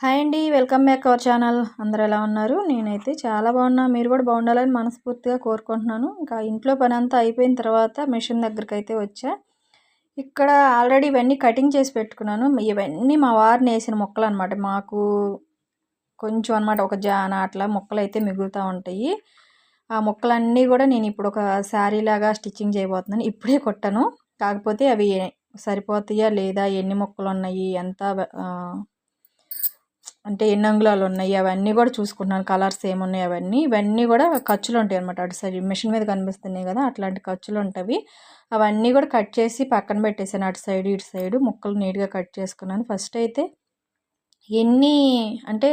Hi అండి welcome back our channel. అందరు ఎలా ఉన్నారు? నేనైతే చాలా బాగున్నా. మీరు కూడా బాగుండాలని మనస్ఫూర్తిగా కోరుకుంటున్నాను. ఇంకా ఇంట్లో పని అంతా అయిపోయిన తర్వాత మిషన్ దగ్గరికి అయితే వచ్చా. ఇక్కడ ఆల్రెడీ ఇవన్నీ కటింగ్ చేసి పెట్టుకున్నాను. ఇవన్నీ మా వారిని వేసిన మొక్కలు అనమాట మాకు కొంచెం అనమాట ఒక జాన అట్లా మొక్కలు అయితే మిగులుతూ ఉంటాయి. ఆ మొక్కలన్నీ కూడా నేను ఇప్పుడు ఒక శారీ లాగా స్టిచ్చింగ్ చేయబోతున్నాను. ఇప్పుడే కొట్టాను. కాకపోతే అవి సరిపోతాయా లేదా? ఎన్ని మొక్కలు ఉన్నాయి? ఎంత అంటే ఎన్ని అంగుళాలు ఉన్నాయి అవన్నీ కూడా చూసుకుంటున్నాను. కలర్స్ ఏమున్నాయి అవన్నీ. ఇవన్నీ కూడా ఖర్చులు ఉంటాయి అనమాట అటు సైడ్ మిషన్ మీద కనిపిస్తున్నాయి కదా అట్లాంటి ఖర్చులు ఉంటాయి. అవన్నీ కూడా కట్ చేసి పక్కన పెట్టేసాను అటు సైడ్ ఇటు సైడ్ ముక్కలు నీట్గా కట్ చేసుకున్నాను. ఫస్ట్ అయితే ఎన్ని అంటే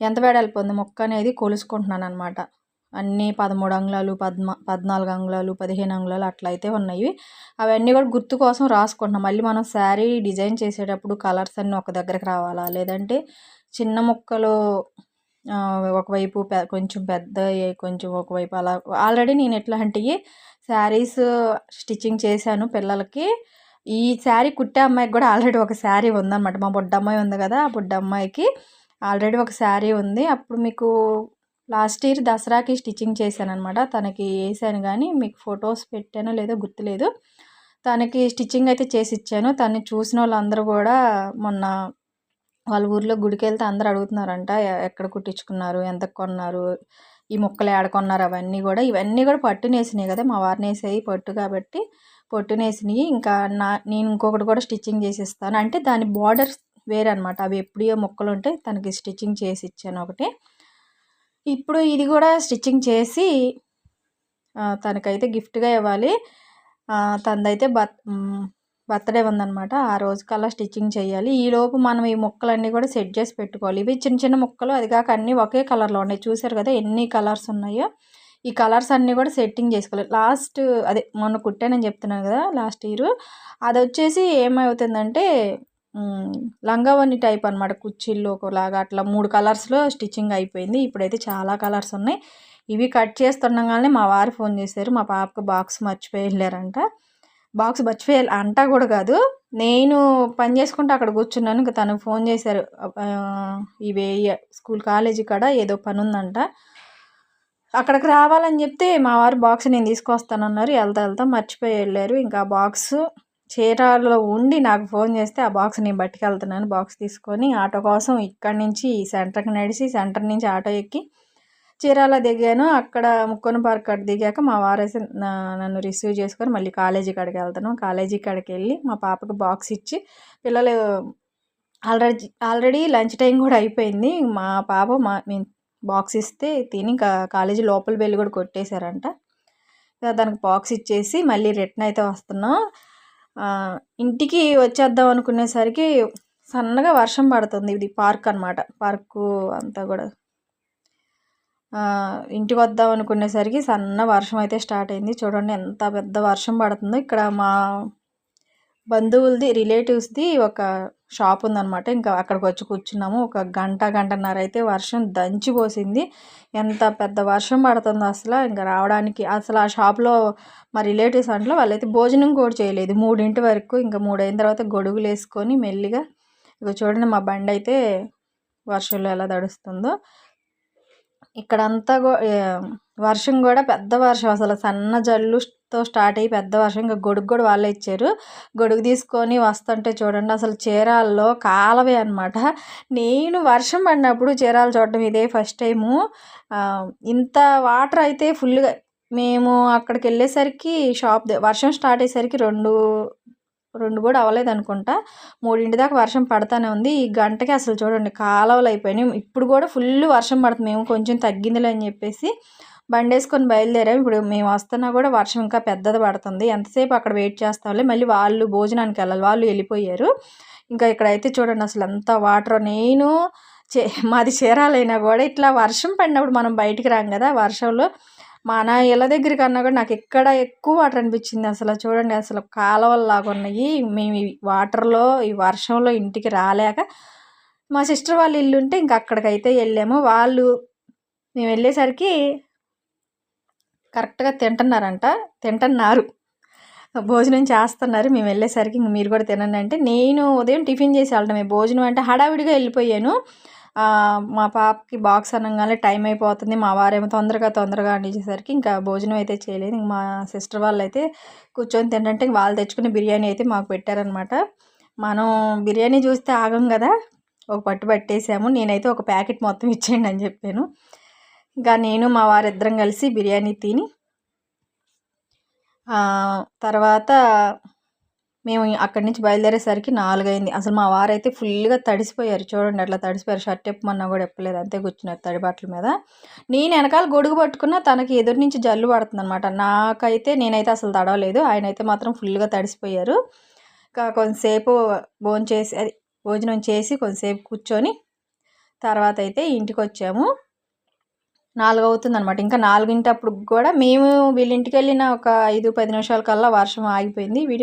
ఎంత వేడాలిపోయింది ముక్క మొక్క అనేది కొలుసుకుంటున్నాను అనమాట అన్నీ పదమూడు అంగుళాలు పద్మ పద్నాలుగు అంగుళాలు పదిహేను అంగుళాలు అట్లా అయితే ఉన్నాయి. అవన్నీ కూడా గుర్తు కోసం రాసుకుంటున్నాం మళ్ళీ మనం శారీ డిజైన్ చేసేటప్పుడు కలర్స్ అన్నీ ఒక దగ్గరకు రావాలా? లేదంటే చిన్న ముక్కలు ఒకవైపు పె కొంచెం పెద్ద కొంచెం ఒకవైపు అలా ఆల్రెడీ నేను ఎట్లాంటివి శారీస్ స్టిచ్చింగ్ చేశాను పిల్లలకి. ఈ శారీ కుట్టే అమ్మాయికి కూడా ఆల్రెడీ ఒక శారీ ఉందన్నమాట. మా బుడ్డమ్మాయి ఉంది కదా ఆ బుడ్డమ్మాయికి ఆల్రెడీ ఒక శారీ ఉంది. అప్పుడు మీకు లాస్ట్ ఇయర్ దసరాకి స్టిచ్చింగ్ చేశాను అనమాట తనకి వేసాను కానీ మీకు ఫొటోస్ పెట్టానో లేదో గుర్తులేదు. తనకి స్టిచ్చింగ్ అయితే చేసి ఇచ్చాను. తను చూసిన వాళ్ళందరూ కూడా మొన్న వాళ్ళ ఊర్లో గుడికి వెళ్తే అందరూ అడుగుతున్నారంట ఎక్కడ కుట్టించుకున్నారు ఎంత కొన్నారు ఈ ముక్కలు ఏడకొన్నారు అవన్నీ కూడా. ఇవన్నీ కూడా పట్టునేసినాయి కదా మా వారిని వేసాయి పట్టు కాబట్టి పట్టునేసినాయి. ఇంకా నా నేను ఇంకొకటి కూడా స్టిచ్చింగ్ చేసి ఇస్తాను అంటే దాని బార్డర్స్ వేరే అనమాట అవి ఎప్పుడో మొక్కలు ఉంటే తనకి స్టిచ్చింగ్ చేసి ఇచ్చాను ఒకటి. ఇప్పుడు ఇది కూడా స్టిచ్చింగ్ చేసి తనకైతే గిఫ్ట్గా ఇవ్వాలి. తనదైతే బత్ బర్త్డే ఉందనమాట ఆ రోజు కల్లా స్టిచ్చింగ్ చేయాలి. ఈలోపు మనం ఈ ముక్కలన్నీ కూడా సెట్ చేసి పెట్టుకోవాలి. ఇవి చిన్న చిన్న ముక్కలు. అది కాక అన్నీ ఒకే కలర్లో ఉన్నాయి. చూసారు కదా ఎన్ని కలర్స్ ఉన్నాయో. ఈ కలర్స్ అన్నీ కూడా సెట్టింగ్ చేసుకోవాలి. లాస్ట్ అదే మొన్న కుట్టానని చెప్తున్నాను కదా లాస్ట్ ఇయర్. అది వచ్చేసి ఏమవుతుందంటే లంగావని టైప్ అనమాట కుర్చీల్లో ఒకలాగా అట్లా మూడు కలర్స్లో స్టిచ్చింగ్ అయిపోయింది. ఇప్పుడైతే చాలా కలర్స్ ఉన్నాయి. ఇవి కట్ చేస్తుండగానే మా వారు ఫోన్ చేశారు. మా పాపకు బాక్స్ మర్చిపోయి వెళ్ళారంట. బాక్స్ మర్చిపోయాలి అంటా కూడా కాదు. నేను పని చేసుకుంటూ అక్కడ కూర్చున్నాను. ఇంకా తను ఫోన్ చేశారు. ఇవే స్కూల్ కాలేజీ కాడ ఏదో పని ఉందంట. అక్కడికి రావాలని చెప్తే మా వారు బాక్స్ నేను తీసుకొస్తానన్నారు. వెళ్తా వెళ్తా మర్చిపోయి వెళ్ళారు. ఇంకా ఆ బాక్స్ చీరాలలో ఉండి నాకు ఫోన్ చేస్తే ఆ బాక్స్ నేను పట్టుకెళ్తున్నాను బాక్స్ తీసుకొని ఆటో కోసం ఇక్కడి నుంచి సెంటర్కి నడిచి సెంటర్ నుంచి ఆటో ఎక్కి చీరాల దిగాను. అక్కడ ముక్కోన పార్క్ అక్కడ దిగాక మా వారేసి నన్ను రిసీవ్ చేసుకొని మళ్ళీ కాలేజీ కాడికి వెళ్తాను కాలేజీ కాడికి వెళ్ళి మా పాపకు బాక్స్ ఇచ్చి పిల్లలు ఆల్రెడీ ఆల్రెడీ లంచ్ టైం కూడా అయిపోయింది. మా పాప మా బాక్స్ ఇస్తే తిని ఇంకా కాలేజీ లోపల బెల్లి కూడా కొట్టేశారంట. దానికి బాక్స్ ఇచ్చేసి మళ్ళీ రిటర్న్ అయితే వస్తున్నాం. ఇంటికి వచ్చేద్దాం అనుకునేసరికి సన్నగా వర్షం పడుతుంది. ఇది పార్క్ అనమాట పార్కు అంతా కూడా ఇంటికి వద్దాం అనుకునేసరికి సన్న వర్షం అయితే స్టార్ట్ అయింది. చూడండి ఎంత పెద్ద వర్షం పడుతుందో. ఇక్కడ మా బంధువులది రిలేటివ్స్ది ఒక షాప్ ఉందన్నమాట. ఇంకా అక్కడికి వచ్చి కూర్చున్నాము. ఒక గంట గంటన్నర అయితే వర్షం దంచిపోసింది ఎంత పెద్ద వర్షం పడుతుందో అసలు. ఇంకా రావడానికి అసలు ఆ షాప్లో మా రిలేటివ్స్ అంట్లో వాళ్ళైతే భోజనం కూడా చేయలేదు. మూడింటి వరకు ఇంకా మూడైన తర్వాత గొడుగులు వేసుకొని మెల్లిగా ఇక చూడండి మా బండి అయితే వర్షంలో ఎలా తడుస్తుందో. ఇక్కడంతా వర్షం కూడా పెద్ద వర్షం. అసలు సన్న జల్లుతో స్టార్ట్ అయ్యి పెద్ద వర్షం. ఇంకా గొడుగు కూడా వాళ్ళే ఇచ్చారు. గొడుగు తీసుకొని వస్తుంటే చూడండి అసలు చీరాల్లో కాలవే అనమాట నేను వర్షం పడినప్పుడు చీరాలు చూడడం ఇదే ఫస్ట్ టైము. ఇంత వాటర్ అయితే ఫుల్గా మేము అక్కడికి వెళ్ళేసరికి షాప్ వర్షం స్టార్ట్ అయ్యేసరికి రెండు రెండు కూడా అవ్వలేదు అనుకుంటా. మూడింటి దాకా వర్షం పడతానే ఉంది. ఈ గంటకి అసలు చూడండి కాలువలు అయిపోయినాయి. ఇప్పుడు కూడా ఫుల్ వర్షం పడుతుంది. మేము కొంచెం తగ్గిందిలే అని చెప్పేసి బండి వేసుకొని ఇప్పుడు మేము వస్తున్నా కూడా వర్షం ఇంకా పెద్దది పడుతుంది. ఎంతసేపు అక్కడ వెయిట్ చేస్తాంలే మళ్ళీ వాళ్ళు భోజనానికి వెళ్ళాలి. వాళ్ళు వెళ్ళిపోయారు. ఇంకా ఇక్కడైతే చూడండి అసలు అంత వాటర్ నేను చే మాది చీరాలైనా కూడా ఇట్లా వర్షం పడినప్పుడు మనం బయటికి రాం కదా. వర్షంలో మన ఇళ్ళ దగ్గర కన్నా కూడా నాకు ఎక్కడ ఎక్కువ వాటర్ అనిపించింది అసలు చూడండి అసలు కాలువల్లాగా ఉన్నాయి. మేము ఈ వాటర్లో ఈ వర్షంలో ఇంటికి రాలేక మా సిస్టర్ వాళ్ళ ఇల్లు ఉంటే ఇంక అక్కడికైతే వెళ్ళాము. వాళ్ళు మేము వెళ్ళేసరికి కరెక్ట్గా తింటున్నారంట తింటున్నారు. భోజనం చేస్తున్నారు. మేము వెళ్ళేసరికి ఇంక మీరు కూడా తినండి అంటే నేను ఉదయం టిఫిన్ చేసి వెళ్ళడమే. భోజనం అంటే హడావిడిగా వెళ్ళిపోయాను. మా పాపకి బాక్స్ అనగానే టైం అయిపోతుంది. మా వారేమో తొందరగా తొందరగా అనేసరికి ఇంకా భోజనం అయితే చేయలేదు. ఇంక మా సిస్టర్ వాళ్ళు అయితే కూర్చొని తింటుంటే వాళ్ళు తెచ్చుకుని బిర్యానీ అయితే మాకు పెట్టారనమాట మనం బిర్యానీ చూస్తే ఆగం కదా. ఒక పట్టు పట్టేసాము. నేనైతే ఒక ప్యాకెట్ మొత్తం ఇచ్చేయండి అని చెప్పాను. ఇంకా నేను మా వారిద్దరం కలిసి బిర్యానీ తిని తర్వాత మేము అక్కడి నుంచి బయలుదేరేసరికి నాలుగైంది. అసలు మా వారైతే ఫుల్గా తడిసిపోయారు. చూడండి అట్లా తడిసిపోయారు. షర్ట్ ఎప్పమన్నా కూడా ఎప్పలేదు. అంతే కూర్చున్నారు తడి బట్టల మీద. నేను వెనకాల గొడుగు పట్టుకున్న తనకి ఎదురు నుంచి జల్లు పడుతుందనమాట నాకైతే నేనైతే అసలు తడవలేదు. ఆయన అయితే మాత్రం ఫుల్గా తడిసిపోయారు. ఇంకా కొంతసేపు భోజనం చేసి అది భోజనం చేసి కొంతసేపు కూర్చొని తర్వాత అయితే ఇంటికి వచ్చాము నాలుగు అవుతుంది అనమాట ఇంకా నాలుగింటప్పుడు కూడా మేము వీళ్ళింటికి వెళ్ళిన ఒక ఐదు పది నిమిషాల కల్లా వర్షం ఆగిపోయింది. వీడియో